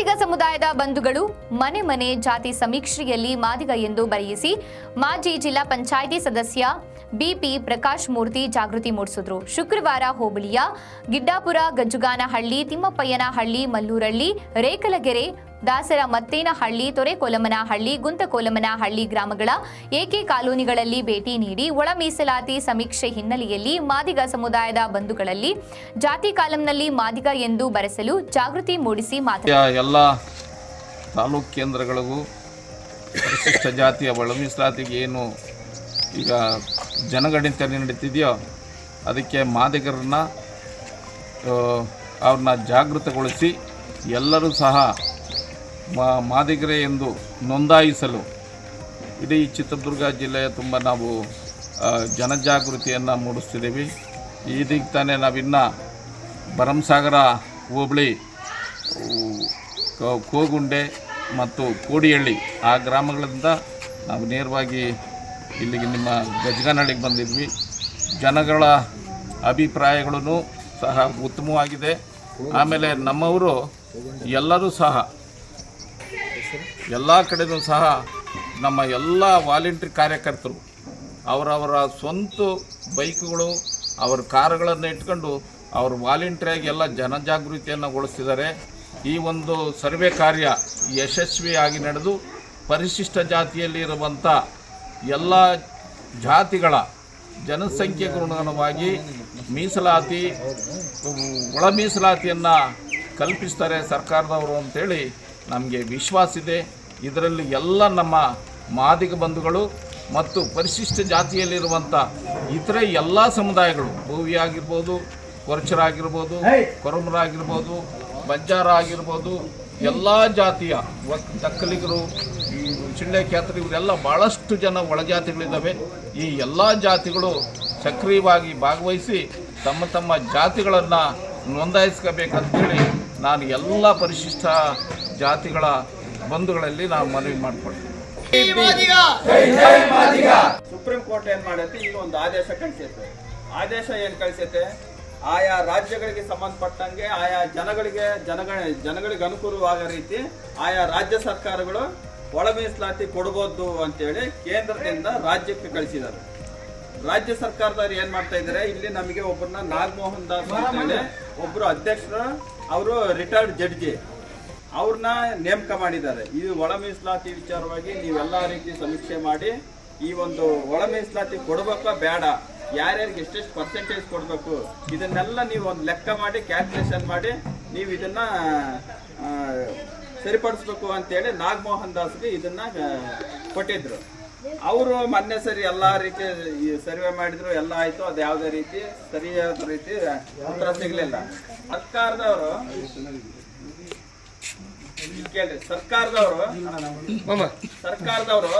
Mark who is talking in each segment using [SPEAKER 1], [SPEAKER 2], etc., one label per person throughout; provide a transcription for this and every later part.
[SPEAKER 1] ಮಾದಿಗ ಸಮುದಾಯದ ಬಂಧುಗಳು ಮನೆ ಮನೆ ಜಾತಿ ಸಮೀಕ್ಷೆಯಲ್ಲಿ ಮಾದಿಗ ಎಂದು ಬರೆಯಿಸಿ ಮಾಜಿ ಜಿಲ್ಲಾ ಪಂಚಾಯಿತಿ ಸದಸ್ಯ ಬಿಪಿ ಪ್ರಕಾಶ್ ಮೂರ್ತಿ ಜಾಗೃತಿ ಮೂಡಿಸಿದ್ರು. ಶುಕ್ರವಾರ ಹೋಬಳಿಯ ಗಿಡ್ಡಾಪುರ ಗಜ್ಜುಗಾನಹಳ್ಳಿ ತಿಮ್ಮಪ್ಪಯ್ಯನಹಳ್ಳಿ, ಮಲ್ಲೂರಳ್ಳಿ ರೇಕಲಗೆರೆ ದಾಸರ ಮತ್ತೇನಹಳ್ಳಿ, ತೊರೆಕೋಲಮನಹಳ್ಳಿ, ಗುಂತಕೋಲಮನಹಳ್ಳಿ ಗ್ರಾಮಗಳ ಏಕೆ ಕಾಲೋನಿಗಳಲ್ಲಿ ಭೇಟಿ ನೀಡಿ ಒಳ ಮೀಸಲಾತಿ ಸಮೀಕ್ಷೆ ಹಿನ್ನೆಲೆಯಲ್ಲಿ ಮಾದಿಗ ಸಮುದಾಯದ ಬಂಧುಗಳಲ್ಲಿ ಜಾತಿ ಕಾಲಂನಲ್ಲಿ ಮಾದಿಗ ಎಂದು ಬರೆಸಲು ಜಾಗೃತಿ ಮೂಡಿಸಿ
[SPEAKER 2] ಎಲ್ಲ ತಾಲೂಕು ಕೇಂದ್ರಗಳಿಗೂ ಜಾತಿಯ ಒಳ ಮೀಸಲಾತಿಗೆ ಏನು ಈಗ ಜನಗಣತಿ ನಡೀತಿದೆಯೋ, ಅದಕ್ಕೆ ಮಾದಿಗರನ್ನ ಅವ್ರನ್ನ ಜಾಗೃತಗೊಳಿಸಿ ಎಲ್ಲರೂ ಸಹ ಮಾದಿಗರೇ ಎಂದು ನೋಂದಾಯಿಸಲು. ಇಡೀ ಚಿತ್ರದುರ್ಗ ಜಿಲ್ಲೆಯ ತುಂಬ ನಾವು ಜನಜಾಗೃತಿಯನ್ನು ಮೂಡಿಸ್ತಿದ್ದೀವಿ. ಇದೀಗ ತಾನೇ ನಾವಿನ್ನು ಭರಮಸಾಗರ, ಹೋಬಳಿ ಕೋಗುಂಡೆ ಮತ್ತು ಕೋಡಿಹಳ್ಳಿ ಆ ಗ್ರಾಮಗಳಿಂದ ನಾವು ನೇರವಾಗಿ ಇಲ್ಲಿಗೆ ನಿಮ್ಮ ಗಜಗನಹಳ್ಳಿಗೆ ಬಂದಿದ್ವಿ. ಜನಗಳ ಅಭಿಪ್ರಾಯಗಳೂ ಸಹ ಉತ್ತಮವಾಗಿದೆ. ಆಮೇಲೆ ನಮ್ಮವರು ಎಲ್ಲರೂ ಸಹ, ಎಲ್ಲ ಕಡೆಯೂ ಸಹ ನಮ್ಮ ಎಲ್ಲ ವಾಲಂಟ್ರಿ ಕಾರ್ಯಕರ್ತರು, ಅವರವರ ಸ್ವಂತ ಬೈಕ್ಗಳು, ಅವರ ಕಾರುಗಳನ್ನು ಇಟ್ಕೊಂಡು ಅವರು ವಾಲಂಟ್ರಿಯಾಗಿ ಎಲ್ಲ ಜನಜಾಗೃತಿಯನ್ನು ಗೊಳಿಸ್ತಿದ್ದಾರೆ. ಈ ಒಂದು ಸರ್ವೆ ಕಾರ್ಯ ಯಶಸ್ವಿಯಾಗಿ ನಡೆದು ಪರಿಶಿಷ್ಟ ಜಾತಿಯಲ್ಲಿ ಇರುವಂಥ ಎಲ್ಲ ಜಾತಿಗಳ ಜನಸಂಖ್ಯೆಗೆ ಅನುಗುಣವಾಗಿ ಮೀಸಲಾತಿ, ಒಳ ಮೀಸಲಾತಿಯನ್ನು ಕಲ್ಪಿಸ್ತಾರೆ ಸರ್ಕಾರದವರು ಅಂತೇಳಿ ನಮಗೆ ವಿಶ್ವಾಸ ಇದೆ. ಇದರಲ್ಲಿ ಎಲ್ಲ ನಮ್ಮ ಮಾದಿಗ ಬಂಧುಗಳು ಮತ್ತು ಪರಿಶಿಷ್ಟ ಜಾತಿಯಲ್ಲಿರುವಂಥ ಇತರೆ ಎಲ್ಲ ಸಮುದಾಯಗಳು, ಭೂವಿ ಆಗಿರ್ಬೋದು ಕೊರಚರಾಗಿರ್ಬೋದು ಕೊರಮರಾಗಿರ್ಬೋದು ಬಂಜಾರ ಆಗಿರ್ಬೋದು ಎಲ್ಲ ಜಾತಿಯ ದಕ್ಕಲಿಗರು ಈ ಖ್ಯಾತರು ಇವರೆಲ್ಲ ಭಾಳಷ್ಟು ಜನ ಒಳಜಾತಿಗಳಿದ್ದಾವೆ. ಈ ಎಲ್ಲ ಜಾತಿಗಳು ಸಕ್ರಿಯವಾಗಿ ಭಾಗವಹಿಸಿ ತಮ್ಮ ತಮ್ಮ ಜಾತಿಗಳನ್ನು ನೋಂದಾಯಿಸ್ಕೋಬೇಕಂತೇಳಿ ನಾನು ಎಲ್ಲ ಪರಿಶಿಷ್ಟ ಜಾತಿಗಳ ಬಂಧುಗಳಲ್ಲಿ ನಾನು ಮನವಿ ಮಾಡಿಕೊಳ್ತೀನಿ.
[SPEAKER 3] ಸುಪ್ರೀಂ ಕೋರ್ಟ್ ಏನ್ ಮಾಡುತ್ತೆ? ಈಗ ಒಂದು ಆದೇಶ ಕಳಿಸುತ್ತೆ ಆದೇಶ ಏನ್ ಕಳಿಸುತ್ತೆ ಆಯಾ ರಾಜ್ಯಗಳಿಗೆ ಸಂಬಂಧಪಟ್ಟಂಗೆ ಆಯಾ ಜನಗಳಿಗೆ ಜನಗಳ ಜನಗಳಿಗೆ ಅನುಕೂಲವಾಗೋ ರೀತಿ ಆಯಾ ರಾಜ್ಯ ಸರ್ಕಾರಗಳು ಒಳ ಮೀಸಲಾತಿ ಕೊಡ್ಬೋದು ಅಂತೇಳಿ ಕೇಂದ್ರದಿಂದ ರಾಜ್ಯಕ್ಕೆ ಕಳಿಸಿದ್ದಾರೆ. ರಾಜ್ಯ ಸರ್ಕಾರದವ್ರು ಏನ್ ಮಾಡ್ತಾ ಇದ್ದಾರೆ? ಇಲ್ಲಿ ನಮಗೆ ಒಬ್ಬರನ್ನ ನಾಗಮೋಹನ್ ದಾಸ್ ಅಂತೇಳಿ ಒಬ್ರು ಅಧ್ಯಕ್ಷರು ಅವರು ರಿಟೈರ್ಡ್ ಜಡ್ಜಿ ಅವ್ರನ್ನ ನೇಮಕ ಮಾಡಿದ್ದಾರೆ. ಇದು ಒಳ ಮೀಸಲಾತಿ ವಿಚಾರವಾಗಿ ನೀವೆಲ್ಲ ರೀತಿ ಸಮೀಕ್ಷೆ ಮಾಡಿ ಈ ಒಂದು ಒಳ ಮೀಸಲಾತಿ ಕೊಡಬೇಕಾ ಬೇಡ ಯಾರ್ಯಾರಿಗೆ ಎಷ್ಟೆಷ್ಟು ಪರ್ಸೆಂಟೇಜ್ ಕೊಡಬೇಕು ಇದನ್ನೆಲ್ಲ ನೀವು ಒಂದು ಲೆಕ್ಕ ಮಾಡಿ ಕ್ಯಾಲ್ಕುಲೇಷನ್ ಮಾಡಿ ನೀವು ಇದನ್ನ ಸರಿಪಡಿಸ್ಬೇಕು ಅಂತೇಳಿ ನಾಗಮೋಹನ್ ದಾಸ್ಗೆ ಇದನ್ನ ಕೊಟ್ಟಿದ್ರು. ಅವರು ಮೊನ್ನೆ ಸರಿ ಎಲ್ಲಾ ರೀತಿ ಸರ್ವೆ ಮಾಡಿದ್ರು ಎಲ್ಲ ಆಯ್ತು ಅದು ಯಾವುದೇ ರೀತಿ ಸರಿಯಾದ ರೀತಿ ಉತ್ತರ ಸಿಗ್ಲಿಲ್ಲ. ಸರ್ಕಾರದವರು ಕೇಳಿ ಸರ್ಕಾರದವರು ಸರ್ಕಾರದವರು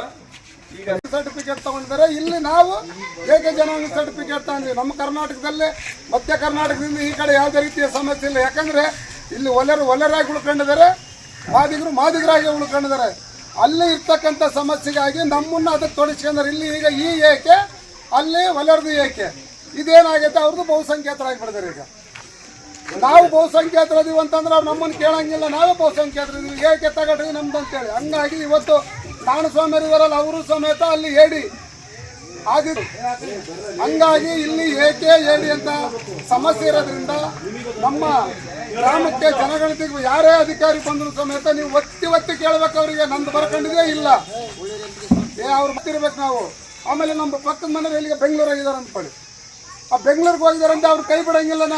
[SPEAKER 3] ಈಗ
[SPEAKER 4] ಸರ್ಟಿಫಿಕೇಟ್ ತಗೊಂಡಿದ್ದಾರೆ. ಇಲ್ಲಿ ನಾವು ಏಕ ಜನಾಂಗ ಸರ್ಟಿಫಿಕೇಟ್ ತಗೊಂಡ್ವಿ ನಮ್ಮ ಕರ್ನಾಟಕದಲ್ಲಿ ಮಧ್ಯ ಕರ್ನಾಟಕದಿಂದ ಈ ಕಡೆ ಯಾವುದೇ ರೀತಿಯ ಸಮಸ್ಯೆ ಇಲ್ಲ. ಯಾಕಂದ್ರೆ ಇಲ್ಲಿ ಒಲರು ಒಲೆರಾಗಿ ಉಳ್ಕೊಂಡಿದ್ದಾರೆ. ಮಾದಿಗರು ಮಾದಿಗರಾಗಿ ಉಳ್ಕೊಂಡಿದ್ದಾರೆ ಅಲ್ಲಿ ಇರ್ತಕ್ಕಂಥ ಸಮಸ್ಯೆಗಾಗಿ ನಮ್ಮನ್ನ ಅದಕ್ಕೆ ತೊಡಸ್ಕೊಂಡ್ರೆ. ಇಲ್ಲಿ ಈಗ ಈ ಏಕೆ, ಅಲ್ಲಿ ಒಲರ್ದು ಏಕೆ? ಇದೇನಾಗೈತೆ, ಅವ್ರದ್ದು ಬಹುಸಂಖ್ಯಾತರಾಗಿ ಬಿಡಿದಾರೆ ಈಗ. ನಾವು ಬಹುಸಂಖ್ಯಾತರದೀವಿ ಅಂತಂದ್ರೆ ಅವ್ರು ನಮ್ಮನ್ನು ಕೇಳಂಗಿಲ್ಲ, ನಾವೇ ಬಹುಸಂಖ್ಯಾತರಿದೀವಿ ಏಕೆ ತಗೊಳ್ರಿ ನಮ್ದು ಅಂತೇಳಿ ಹಂಗಾಗಿ ಇವತ್ತು ನಾನು ಸ್ವಾಮಿಯರು ಇದಾರಲ್ಲ ಅವರು ಸಮೇತ ಅಲ್ಲಿ ಹೇಳಿ ಆಗಿದ್ರು. ಹಂಗಾಗಿ ಇಲ್ಲಿ ಏಕೆ ಹೇಳಿ ಅಂತ ಸಮಸ್ಯೆ ಇರೋದ್ರಿಂದ ನಮ್ಮ ಗ್ರಾಮಕ್ಕೆ ಜನಗಣತಿಗೆ ಯಾರೇ ಅಧಿಕಾರಿ ಬಂದ್ರು ಸಮೇತ ನೀವು ಒತ್ತಿ ಒತ್ತಿ ಕೇಳ್ಬೇಕು ಅವರಿಗೆ. ನಂದು ಬರ್ಕೊಂಡಿದೆ ಇಲ್ಲ. ಏ, ಅವ್ರು ಬರ್ತಿರ್ಬೇಕು ನಾವು. ಆಮೇಲೆ ನಮ್ಮ ಪಕ್ಕದ ಮನೆಯಲ್ಲಿ ಬೆಂಗಳೂರಾಗಿದ್ದಾರೆ ಅಂದ್ಕೊಳ್ಳಿ. ಆ ಬೆಂಗಳೂರಿಗೆ ಹೋಗಿದಾರೆ ಅಂತ ಅವ್ರು ಕೈ ಬಿಡಂಗಿಲ್ಲ